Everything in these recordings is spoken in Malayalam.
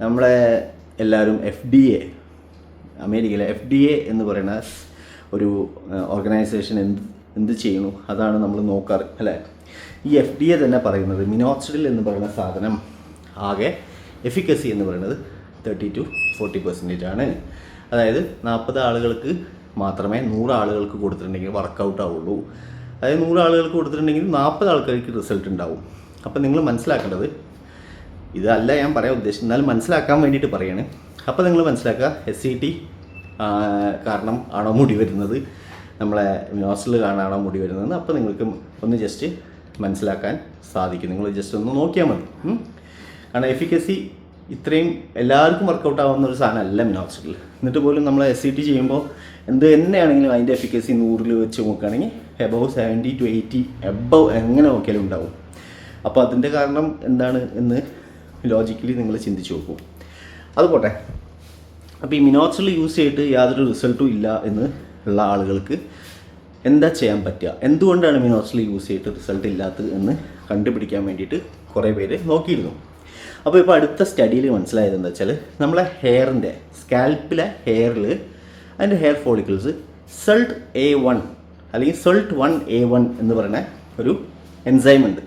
നമ്മളെ എല്ലാവരും എഫ് ഡി എ അമേരിക്കയിലെ എഫ് ഡി എ എന്ന് പറയുന്ന ഒരു ഓർഗനൈസേഷൻ എന്ത് എന്ത് ചെയ്യണു അതാണ് നമ്മൾ നോക്കാറ് അല്ലേ? ഈ എഫ് ഡി എ തന്നെ പറയുന്നത് മിനോക്സിഡിൽ എന്ന് പറയുന്ന സാധനം ആകെ എഫിക്കസി എന്ന് പറയുന്നത് തേർട്ടി ടു ഫോർട്ടി പെർസെന്റേജ് ആണ്. അതായത് നാൽപ്പത് ആളുകൾക്ക് മാത്രമേ നൂറ് ആളുകൾക്ക് കൊടുത്തിട്ടുണ്ടെങ്കിൽ വർക്കൗട്ട് ആവുള്ളൂ. അതായത് നൂറ് ആളുകൾക്ക് കൊടുത്തിട്ടുണ്ടെങ്കിൽ നാൽപ്പത് ആൾക്കാർക്ക് റിസൾട്ട് ഉണ്ടാവും. അപ്പം നിങ്ങൾ മനസ്സിലാക്കേണ്ടത് ഇതല്ല ഞാൻ പറയാൻ ഉദ്ദേശിച്ചത്. എന്നാലും മനസ്സിലാക്കാൻ വേണ്ടിയിട്ട് പറയാണ്. അപ്പോൾ നിങ്ങൾ മനസ്സിലാക്കുക എസ് സി ടി കാരണം ആണോ മുടി വരുന്നത്? നമ്മളെ നോസിൽ കാണാണോ മുടി വരുന്നത് അപ്പോൾ നിങ്ങൾക്ക് ഒന്ന് ജസ്റ്റ് മനസ്സിലാക്കാൻ സാധിക്കും. നിങ്ങൾ ജസ്റ്റ് ഒന്ന് നോക്കിയാൽ മതി. കാരണം എഫിക്കസി ഇത്രയും എല്ലാവർക്കും വർക്കൗട്ട് ആവുന്ന ഒരു സാധനമല്ല മിനോക്സിഡിൽ എന്നിട്ട് പോലും നമ്മൾ എസ് സി ടി ചെയ്യുമ്പോൾ എന്ത് തന്നെയാണെങ്കിലും അതിന്റെ എഫിക്കസി നൂറിൽ വെച്ച് നോക്കുകയാണെങ്കിൽ above seventy to eighty above എങ്ങനെ നോക്കിയാലും ഉണ്ടാവും. അപ്പോൾ അതിന്റെ കാരണം എന്താണ് എന്ന് ലോജിക്കലി നിങ്ങൾ ചിന്തിച്ച് നോക്കൂ. അതുപോട്ടെ. അപ്പോൾ ഈ മിനോക്സിൽ യൂസ് ചെയ്തിട്ട് യാതൊരു റിസൾട്ടും ഇല്ല എന്ന് ഉള്ള ആളുകൾക്ക് എന്താ ചെയ്യാൻ പറ്റുക? എന്തുകൊണ്ടാണ് മിനോക്സിൽ യൂസ് ചെയ്തിട്ട് റിസൾട്ട് ഇല്ലാത്തത് എന്ന് കണ്ടുപിടിക്കാൻ വേണ്ടിയിട്ട് കുറേ പേര് നോക്കിയിരുന്നു. അപ്പോൾ ഇപ്പോൾ അടുത്ത സ്റ്റഡിയിൽ മനസ്സിലായത് എന്താ വെച്ചാൽ നമ്മളെ ഹെയറിന്റെ സ്കാൽപ്പിലെ ഹെയറിൽ അതിന്റെ hair follicles SULT A one അല്ലെങ്കിൽ സൾട്ട് വൺ എ വൺ എന്ന് പറയുന്ന ഒരു എൻസൈം ഉണ്ട്.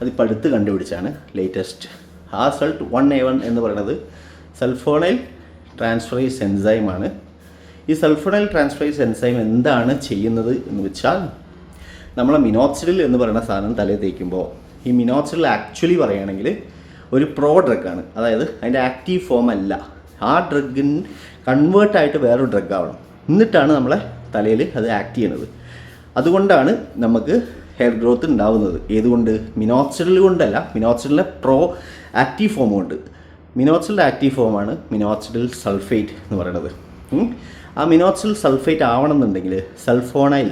അതിപ്പോൾ അടുത്ത് കണ്ടുപിടിച്ചാണ് ലേറ്റസ്റ്റ് ആ സൾട്ട് വൺ എ വൺ എന്ന് പറയുന്നത് സൾഫോണൈൽ ട്രാൻസ്ഫറേസ് എൻസൈമാണ് ഈ സൾഫോണൈൽ ട്രാൻസ്ഫറേസ് എൻസൈം എന്താണ് ചെയ്യുന്നത് എന്ന് വെച്ചാൽ നമ്മളെ മിനോക്സിഡിൽ എന്ന് പറയുന്ന സാധനം തലയിൽ തേക്കുമ്പോൾ ഈ മിനോക്സിഡിൽ ആക്ച്വലി പറയുകയാണെങ്കിൽ ഒരു പ്രോ ഡ്രഗാണ് അതായത് അതിന്റെ ആക്റ്റീവ് ഫോം അല്ല. ആ ഡ്രഗിന് കൺവേർട്ടായിട്ട് വേറൊരു ഡ്രഗ് ആവണം. എന്നിട്ടാണ് നമ്മളെ തലയിൽ അത് ആക്ട് ചെയ്യുന്നത്. അതുകൊണ്ടാണ് നമുക്ക് ഹെയർ ഗ്രോത്ത് ഉണ്ടാവുന്നത്. ഏതുകൊണ്ട്? മിനോക്സിഡിൽ കൊണ്ടല്ല. മിനോക്സിഡിലെ പ്രോ ആക്റ്റീവ് ഫോം കൊണ്ട് മിനോക്സിഡിന്റെ ആക്റ്റീവ് ഫോമാണ് മിനോക്സിഡിൽ സൾഫേറ്റ് എന്ന് പറയുന്നത്. ആ മിനോക്സിഡിൽ സൾഫേറ്റ് ആവണമെന്നുണ്ടെങ്കിൽ സൾഫോണൈൽ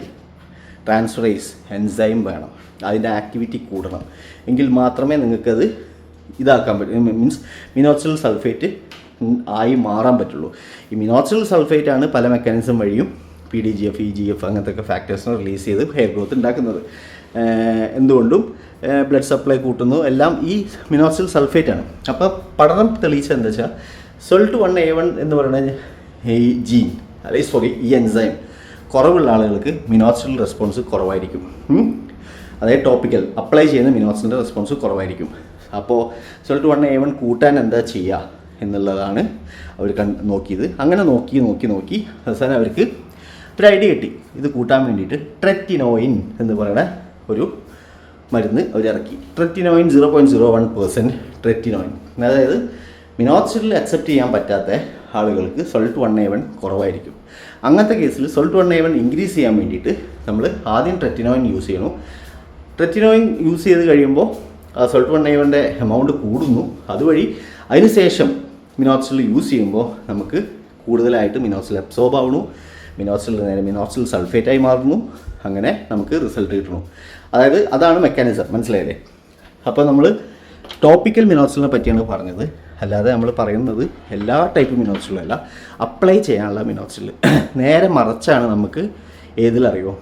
ട്രാൻസ്ഫറേസ് എൻസൈം വേണം. അതിന്റെ ആക്ടിവിറ്റി കൂടണം. എങ്കിൽ മാത്രമേ നിങ്ങൾക്കത് ഇതാക്കാൻ പറ്റൂ. മീൻസ് മിനോക്സിൽ സൾഫേറ്റ് ആയി മാറാൻ പറ്റുള്ളൂ. ഈ മിനോക്സിൽ സൾഫേറ്റ് ആണ് പല മെക്കാനിസം വഴിയും P D G F E G F അങ്ങനത്തെ ഒക്കെ ഫാക്ടേഴ്സിനെ റിലീസ് ചെയ്ത് ഹെയർ ഗ്രോത്ത് ഉണ്ടാക്കുന്നത് എന്തുകൊണ്ടും ബ്ലഡ് സപ്ലൈ കൂട്ടുന്നു. എല്ലാം ഈ മിനോക്സിൽ സൾഫേറ്റ് ആണ്. അപ്പോൾ പഠനം തെളിയിച്ചത് എന്താ വെച്ചാൽ സൊൾട്ട് വൺ എ വൺ എന്ന് പറയുന്ന ഈ ജീൻ അല്ലെങ്കിൽ സോറി ഈ എൻസൈം കുറവുള്ള ആളുകൾക്ക് മിനോക്സിൽ റെസ്പോൺസ് കുറവായിരിക്കും. അതായത് ടോപ്പിക്കൽ അപ്ലൈ ചെയ്യുന്ന മിനോക്സിന്റെ റെസ്പോൺസ് കുറവായിരിക്കും. അപ്പോൾ സൊൾട്ട് വൺ എ വൺ കൂട്ടാൻ എന്താ ചെയ്യുക എന്നുള്ളതാണ് അവർ കൺ നോക്കിയത്. അങ്ങനെ നോക്കി നോക്കി നോക്കി അവസാനം അവർക്ക് ഒരു ഐഡിയ കിട്ടി. ഇത് കൂട്ടാൻ വേണ്ടിയിട്ട് ട്രെറ്റിനോയിൻ എന്ന് പറയുന്ന ഒരു മരുന്ന് അവർ ഇറക്കി. Tretinoin zero point zero one percent tretinoin അതായത് മിനോക്സിഡിൽ അക്സെപ്റ്റ് ചെയ്യാൻ പറ്റാത്ത ആളുകൾക്ക് സോൾട്ട് വൺ എ വൺ കുറവായിരിക്കും. അങ്ങനത്തെ കേസിൽ SULT one A one increase ചെയ്യാൻ വേണ്ടിയിട്ട് നമ്മൾ ആദ്യം ട്രെറ്റിനോയിൻ യൂസ് ചെയ്യണം. ട്രെറ്റിനോയിൻ യൂസ് ചെയ്ത് കഴിയുമ്പോൾ ആ സോൾട്ട് വൺ എ വന്റെ എമൗണ്ട് കൂടുന്നു. അതുവഴി അതിനുശേഷം മിനോക്സിഡിൽ യൂസ് ചെയ്യുമ്പോൾ നമുക്ക് കൂടുതലായിട്ട് മിനോക്സിൽ അബ്സോർബ് ആവുന്നു. മിനോക്സിൽ നേരെ മിനോസിൽ സൾഫേറ്റായി മാറുന്നു. അങ്ങനെ നമുക്ക് റിസൾട്ട് കിട്ടുന്നു അതായത് അതാണ് മെക്കാനിസം മനസ്സിലായില്ലേ? അപ്പോൾ നമ്മൾ ടോപ്പിക്കൽ മിനോസിലിനെ പറ്റിയാണ് പറഞ്ഞത്. അല്ലാതെ നമ്മൾ പറയുന്നത് എല്ലാ ടൈപ്പ് മിനോസിലും അല്ല. അപ്ലൈ ചെയ്യാനുള്ള മിനോസിൽ നേരെ മറച്ചാണ് നമുക്ക് ഏതിലറിയോ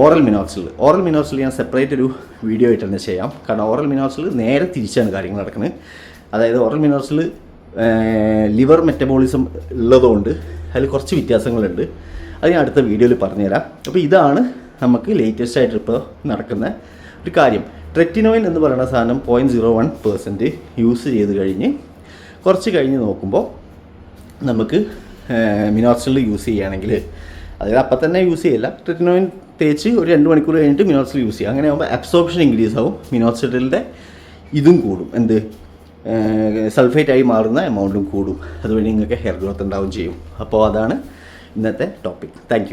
ഓറൽ മിനോസിൽ ഓറൽ മിനോസിൽ ഞാൻ സെപ്പറേറ്റ് ഒരു വീഡിയോ ആയിട്ട് തന്നെ ചെയ്യാം. കാരണം ഓറൽ മിനോസിൽ നേരെ തിരിച്ചാണ് കാര്യങ്ങൾ നടക്കുന്നത്. അതായത് ഓറൽ മിനോസിൽ ലിവർ മെറ്റബോളിസം ഉള്ളതുകൊണ്ട് അതിൽ കുറച്ച് വ്യത്യാസങ്ങളുണ്ട്. അത് ഞാൻ അടുത്ത വീഡിയോയിൽ പറഞ്ഞുതരാം. അപ്പോൾ ഇതാണ് നമുക്ക് ലേറ്റസ്റ്റ് ആയിട്ട് ഇപ്പോൾ നടക്കുന്ന ഒരു കാര്യം. ട്രെറ്റിനോയിൻ എന്ന് പറയുന്ന സാധനം point zero one percent use ചെയ്ത് കഴിഞ്ഞ് കുറച്ച് കഴിഞ്ഞ് നോക്കുമ്പോൾ നമുക്ക് മിനോക്സിൽ യൂസ് ചെയ്യുകയാണെങ്കിൽ അതായത് അപ്പം തന്നെ യൂസ് ചെയ്യില്ല. ട്രെറ്റിനോയിൻ തേച്ച് ഒരു രണ്ട് മണിക്കൂർ കഴിഞ്ഞിട്ട് മിനോക്സിൽ യൂസ് ചെയ്യുക അങ്ങനെ ആകുമ്പോൾ അബ്സോർപ്ഷൻ ഇൻക്രീസ് ആവും. മിനോക്സിഡിന്റെ ഇതും കൂടും. എന്ത്? സൾഫേറ്റ് ആയി മാറുന്ന എമൗണ്ടും കൂടും. അതുവഴി നിങ്ങൾക്ക് ഹെയർ ഗ്രോത്ത് ഉണ്ടാവുകയും ചെയ്യും. അപ്പോൾ അതാണ് ഇന്നത്തെ ടോപ്പിക് താങ്ക്